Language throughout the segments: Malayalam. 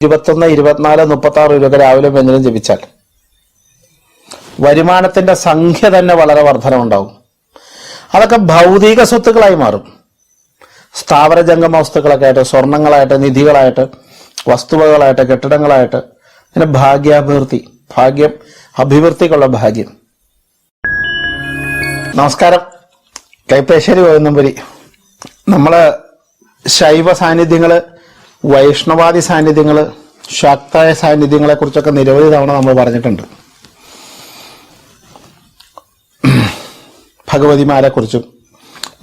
ഇരുപത്തൊന്ന് ഇരുപത്തിനാല് മുപ്പത്തി ആറ് രാവിലെ വ്യഞ്ജനം ജപിച്ചാൽ വരുമാനത്തിന്റെ സംഖ്യ തന്നെ വളരെ വർധനമുണ്ടാവും അതൊക്കെ ഭൗതിക സ്വത്തുക്കളായി മാറും. സ്ഥാവര ജംഗമ വസ്തുക്കളൊക്കെ ആയിട്ട് സ്വർണങ്ങളായിട്ട് നിധികളായിട്ട് വസ്തുവകളായിട്ട് കെട്ടിടങ്ങളായിട്ട് പിന്നെ ഭാഗ്യാഭിവൃദ്ധി ഭാഗ്യം അഭിവൃദ്ധിക്കുള്ള ഭാഗ്യം. നമസ്കാരം. കൈപ്പേശ്ശേരി ഗോവിന്ദംപുരി നമ്മൾ ശൈവ സാന്നിധ്യങ്ങൾ വൈഷ്ണവാദി സാന്നിധ്യങ്ങൾ ശക്തായ സാന്നിധ്യങ്ങളെ കുറിച്ചൊക്കെ നിരവധി തവണ നമ്മൾ പറഞ്ഞിട്ടുണ്ട്. ഭഗവതിമാരെ കുറിച്ചും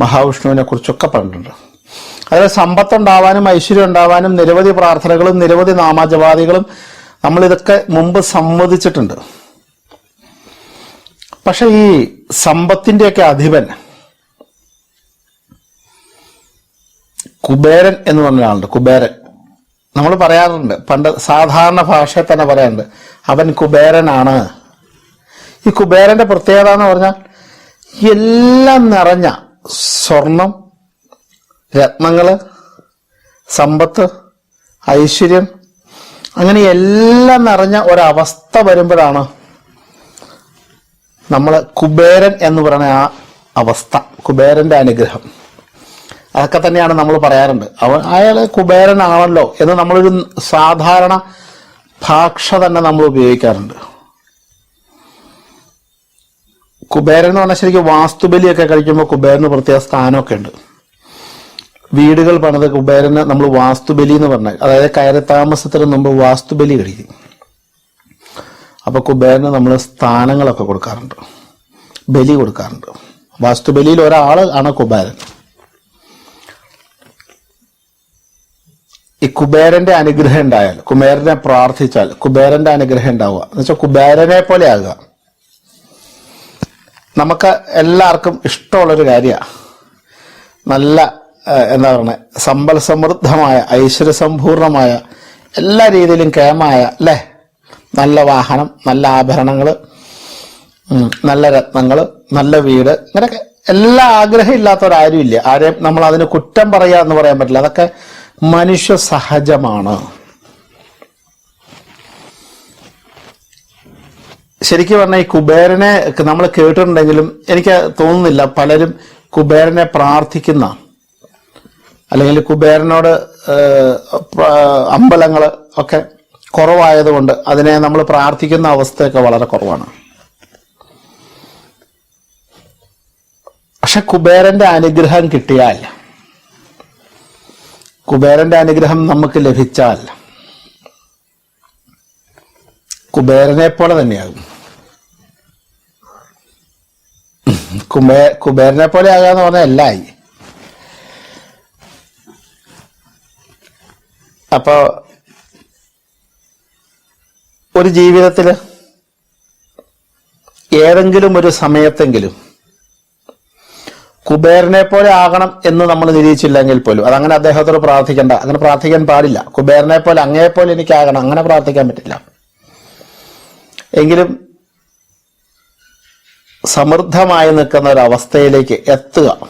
മഹാവിഷ്ണുവിനെ കുറിച്ചൊക്കെ പറഞ്ഞിട്ടുണ്ട്. അതായത് സമ്പത്തുണ്ടാവാനും ഐശ്വര്യം ഉണ്ടാവാനും നിരവധി പ്രാർത്ഥനകളും നിരവധി നാമജവാദികളും നമ്മൾ ഇതൊക്കെ മുമ്പ് സമ്മതിച്ചിട്ടുണ്ട് പക്ഷെ ഈ സമ്പത്തിന്റെയൊക്കെ അധിപൻ കുബേരൻ എന്ന് പറഞ്ഞ ആളുണ്ട് കുബേരൻ. നമ്മൾ പറയാറുണ്ട് പണ്ട് സാധാരണ ഭാഷയിൽ തന്നെ പറയാറുണ്ട് അവൻ കുബേരനാണ്. ഈ കുബേരന്റെ പ്രത്യേകത എന്ന് പറഞ്ഞാൽ എല്ലാം നിറഞ്ഞ സ്വർണം രത്നങ്ങൾ സമ്പത്ത് ഐശ്വര്യം അങ്ങനെ എല്ലാം നിറഞ്ഞ ഒരവസ്ഥ വരുമ്പോഴാണ് നമ്മൾ കുബേരൻ എന്ന് പറയുന്ന ആ അവസ്ഥ കുബേരന്റെ അനുഗ്രഹം. അതൊക്കെ തന്നെയാണ് നമ്മൾ പറയാറുണ്ട്. അവൻ അയാൾ കുബേരനാണല്ലോ എന്ന് നമ്മളൊരു സാധാരണ ഭാഷ തന്നെ നമ്മൾ ഉപയോഗിക്കാറുണ്ട്. കുബേരൻ എന്ന് പറഞ്ഞാൽ ശരിക്കും വാസ്തുബലിയൊക്കെ കഴിക്കുമ്പോൾ കുബേരന് പ്രത്യേക സ്ഥാനമൊക്കെ ഉണ്ട്. വീടുകൾ പണിത് കുബേരന് നമ്മൾ വാസ്തുബലി എന്ന് പറഞ്ഞാൽ അതായത് കയറി താമസത്തിന് മുമ്പ് വാസ്തുബലി കഴിക്കും. അപ്പൊ കുബേരന് നമ്മൾ സ്ഥാനങ്ങളൊക്കെ കൊടുക്കാറുണ്ട്. ബലി കൊടുക്കാറുണ്ട്. വാസ്തുബലിയിൽ ഒരാൾ ആണ് കുബേരൻ. ഈ കുബേരന്റെ അനുഗ്രഹം ഉണ്ടായാൽ കുബേരനെ പ്രാർത്ഥിച്ചാൽ കുബേരന്റെ അനുഗ്രഹം ഉണ്ടാവുക. എന്ന് വെച്ചാൽ കുബേരനെ പോലെ ആകുക. നമുക്ക് എല്ലാവർക്കും ഇഷ്ടമുള്ളൊരു കാര്യമാണ് നല്ല എന്താ പറയുക സമ്പൽ സമൃദ്ധമായ ഐശ്വര്യസമ്പൂർണമായ എല്ലാ രീതിയിലും കേമായ അല്ലേ? നല്ല വാഹനം നല്ല ആഭരണങ്ങൾ നല്ല രത്നങ്ങൾ നല്ല വീട് ഇങ്ങനെയൊക്കെ എല്ലാ ആഗ്രഹം ഇല്ലാത്തവരാരും ഇല്ല. ആരെയും നമ്മൾ അതിന് കുറ്റം പറയുക എന്ന് പറയാൻ പറ്റില്ല. അതൊക്കെ മനുഷ്യ സഹജമാണ് ശരിക്കും പറഞ്ഞാൽ ഈ കുബേരനെ നമ്മൾ കേട്ടിട്ടുണ്ടെങ്കിലും എനിക്ക് തോന്നുന്നില്ല പലരും കുബേരനെ പ്രാർത്ഥിക്കുന്ന അല്ലെങ്കിൽ കുബേരനോട് അമ്പലങ്ങൾ ഒക്കെ കുറവായതുകൊണ്ട് അതിനെ നമ്മൾ പ്രാർത്ഥിക്കുന്ന അവസ്ഥയൊക്കെ വളരെ കുറവാണ്. പക്ഷെ കുബേരന്റെ അനുഗ്രഹം കിട്ടിയാൽ കുബേരന്റെ അനുഗ്രഹം നമുക്ക് ലഭിച്ചാൽ കുബേരനെ പോലെ തന്നെയാകും. കുബേ കുബേരനെ പോലെ ആകാന്ന് പറഞ്ഞാൽ എല്ലായി. അപ്പോ ഒരു ജീവിതത്തിൽ ഏതെങ്കിലും ഒരു സമയത്തെങ്കിലും കുബേരനെ പോലെ ആകണം എന്ന് നമ്മൾ നിരീക്ഷിച്ചില്ലെങ്കിൽ പോലും. അതങ്ങനെ അദ്ദേഹത്തോട് പ്രാർത്ഥിക്കണ്ട. അങ്ങനെ പ്രാർത്ഥിക്കാൻ പാടില്ല. കുബേരനെ പോലെ അങ്ങേ പോലെ എനിക്കാകണം അങ്ങനെ പ്രാർത്ഥിക്കാൻ പറ്റില്ല. എങ്കിലും സമൃദ്ധമായി നിൽക്കുന്ന ഒരു അവസ്ഥയിലേക്ക് എത്തുക.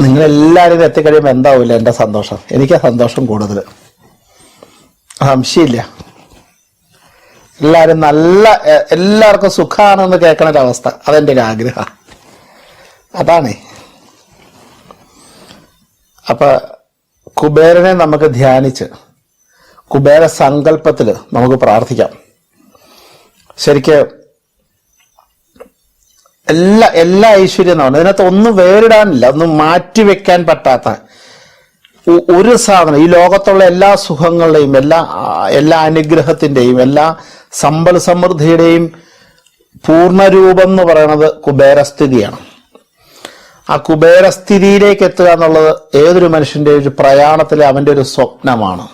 നിങ്ങളെല്ലാവരും എത്തിക്കഴിയുമ്പോൾ എന്താവില്ല? എന്റെ സന്തോഷം. എനിക്ക് സന്തോഷം കൂടുതൽ. സംശയമില്ല. എല്ലാവരും നല്ല എല്ലാവർക്കും സുഖമാണെന്ന് കേൾക്കണ ഒരവസ്ഥ അതെന്റെ ഒരു ആഗ്രഹം. അതാണേ. അപ്പൊ കുബേരനെ നമുക്ക് ധ്യാനിച്ച് കുബേര സങ്കല്പത്തിൽ നമുക്ക് പ്രാർത്ഥിക്കാം. ശരിക്ക് എല്ലാ എല്ലാ ഐശ്വര്യം എന്നാണ് ഇതിനകത്ത് ഒന്നും വേറിടാനില്ല. ഒന്നും മാറ്റിവെക്കാൻ പറ്റാത്ത ഒരു സാധനം. ഈ ലോകത്തുള്ള എല്ലാ സുഖങ്ങളുടെയും എല്ലാ എല്ലാ അനുഗ്രഹത്തിന്റെയും എല്ലാ സമ്പൽ സമൃദ്ധിയുടെയും പൂർണരൂപം എന്ന് പറയുന്നത് കുബേരസ്ഥിതിയാണ്. ആ കുബേരസ്ഥിതിയിലേക്ക് എത്തുക എന്നുള്ളത് ഏതൊരു മനുഷ്യന്റെ ഒരു പ്രയാണത്തിലെ അവന്റെ ഒരു സ്വപ്നമാണ്.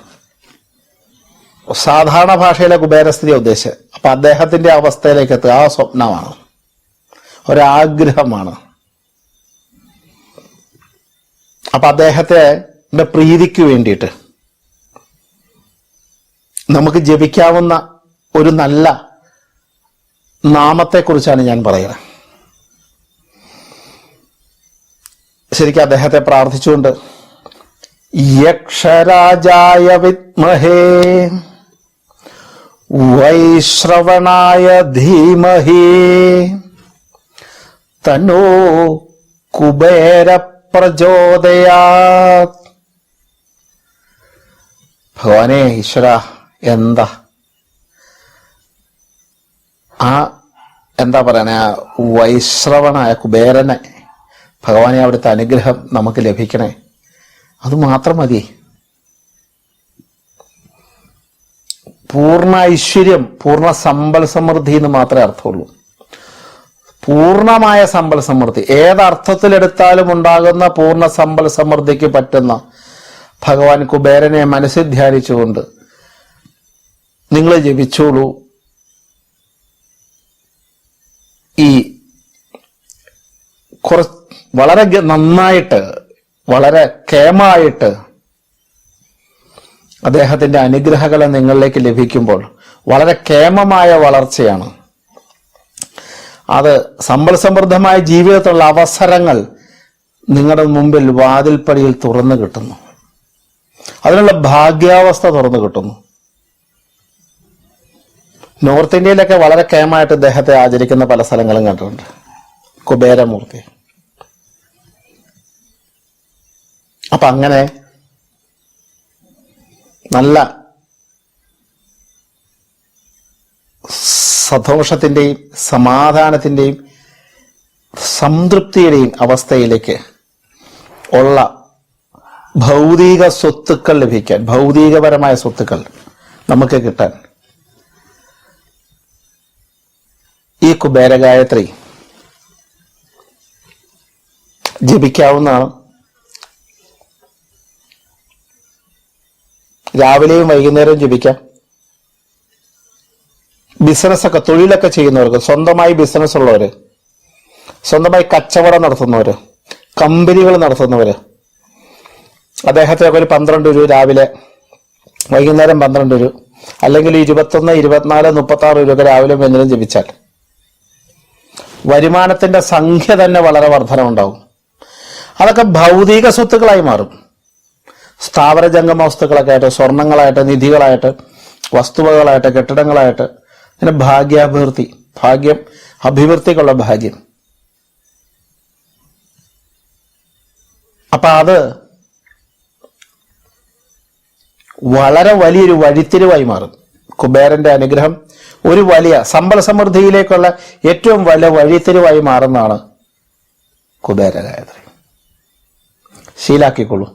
സാധാരണ ഭാഷയിലെ കുബേരസ്ഥിതി ഉദ്ദേശിച്ചത്. അപ്പൊ അദ്ദേഹത്തിന്റെ അവസ്ഥയിലേക്ക് എത്തുക ആ സ്വപ്നമാണ്. ഒരാഗ്രഹമാണ്. അപ്പൊ അദ്ദേഹത്തെ പ്രീതിക്ക് വേണ്ടിയിട്ട് നമുക്ക് ജപിക്കാവുന്ന ഒരു നല്ല നാമത്തെക്കുറിച്ചാണ് ഞാൻ പറയുന്നത്. ശരിക്കും അദ്ദേഹത്തെ പ്രാർത്ഥിച്ചുകൊണ്ട് യക്ഷരാജായ വിത്മഹേ വൈശ്രവണായ ധീമഹേ തന്നോ കുബേര പ്രചോദയാ ഭഗവാനെ ഈശ്വര എന്താ ആ എന്താ പറയുന്നത് ആ വൈശ്രവണായ കുബേരനെ ഭഗവാനെ അവിടുത്തെ അനുഗ്രഹം നമുക്ക് ലഭിക്കണേ. അത് മാത്രം മതി. പൂർണ ഐശ്വര്യം പൂർണ സമ്പൽ സമൃദ്ധി എന്ന് മാത്രമേ അർത്ഥമുള്ളൂ. പൂർണമായ സമ്പൽ സമൃദ്ധി. ഏതർത്ഥത്തിലെടുത്താലും ഉണ്ടാകുന്ന പൂർണ സമ്പൽ സമൃദ്ധിക്ക് പറ്റുന്ന ഭഗവാൻ കുബേരനെ മനസ്സിൽ ധ്യാനിച്ചുകൊണ്ട് നിങ്ങൾ ജപിച്ചോളൂ. ഈ കുറ വളരെ നന്നായിട്ട് വളരെ കേമായിട്ട് അദ്ദേഹത്തിന്റെ അനുഗ്രഹങ്ങൾ നിങ്ങളിലേക്ക് ലഭിക്കുമ്പോൾ വളരെ കേമമായ വളർച്ചയാണ്. അത് സമ്പൽ സമൃദ്ധമായ ജീവിതത്തിലുള്ള അവസരങ്ങൾ നിങ്ങളുടെ മുമ്പിൽ വാതിൽപ്പടിയിൽ തുറന്നു കിട്ടുന്നു. അതിനുള്ള ഭാഗ്യാവസ്ഥ തുറന്നു കിട്ടുന്നു. നോർത്ത് ഇന്ത്യയിലൊക്കെ വളരെ കേമായിട്ട് ഇദ്ദേഹത്തെ ആചരിക്കുന്ന പല സ്ഥലങ്ങളും കണ്ടിട്ടുണ്ട്. കുബേരമൂർത്തി. അപ്പൊ അങ്ങനെ നല്ല സന്തോഷത്തിന്റെയും സമാധാനത്തിന്റെയും സംതൃപ്തിയുടെയും അവസ്ഥയിലേക്ക് ഉള്ള ഭൗതിക സ്വത്തുക്കൾ ലഭിക്കാൻ ഭൗതികപരമായ സ്വത്തുക്കൾ നമുക്ക് കിട്ടാൻ ഈ കുബേര ഗായത്രി ജപിക്കാവുന്നതാണ്. രാവിലെയും വൈകുന്നേരവും ജപിക്കാം. ബിസിനസ്സൊക്കെ തൊഴിലൊക്കെ ചെയ്യുന്നവർക്ക് സ്വന്തമായി ബിസിനസ് ഉള്ളവർ സ്വന്തമായി കച്ചവടം നടത്തുന്നവർ കമ്പനികൾ നടത്തുന്നവർ അദ്ദേഹത്തെ ഒരു പന്ത്രണ്ട് രൂപ രാവിലെ വൈകുന്നേരം പന്ത്രണ്ട് രൂപ അല്ലെങ്കിൽ ഇരുപത്തൊന്ന് ഇരുപത്തിനാല് മുപ്പത്തി ആറ് രൂപ രാവിലെ വൈകുന്നേരം ജപിച്ചാൽ. വരുമാനത്തിന്റെ സംഖ്യ തന്നെ വളരെ വർധനമുണ്ടാവും അതൊക്കെ ഭൗതിക സ്വത്തുക്കളായി മാറും. സ്ഥാപന ജംഗമ വസ്തുക്കളൊക്കെ ആയിട്ട് സ്വർണങ്ങളായിട്ട് നിധികളായിട്ട് വസ്തുവകളായിട്ട് കെട്ടിടങ്ങളായിട്ട് അങ്ങനെ ഭാഗ്യാഭിവൃദ്ധി ഭാഗ്യം അഭിവൃദ്ധിക്കുള്ള ഭാഗ്യം. അപ്പൊ അത് വളരെ വലിയൊരു വഴിത്തിരിവായി മാറും. കുബേരന്റെ അനുഗ്രഹം ഒരു വലിയ സമ്പൽ സമൃദ്ധിയിലേക്കുള്ള ഏറ്റവും വലിയ വഴിത്തിരിവായി മാറുന്നതാണ് കുബേര ഗായത്രി ശീലാക്കിക്കൊള്ളൂ.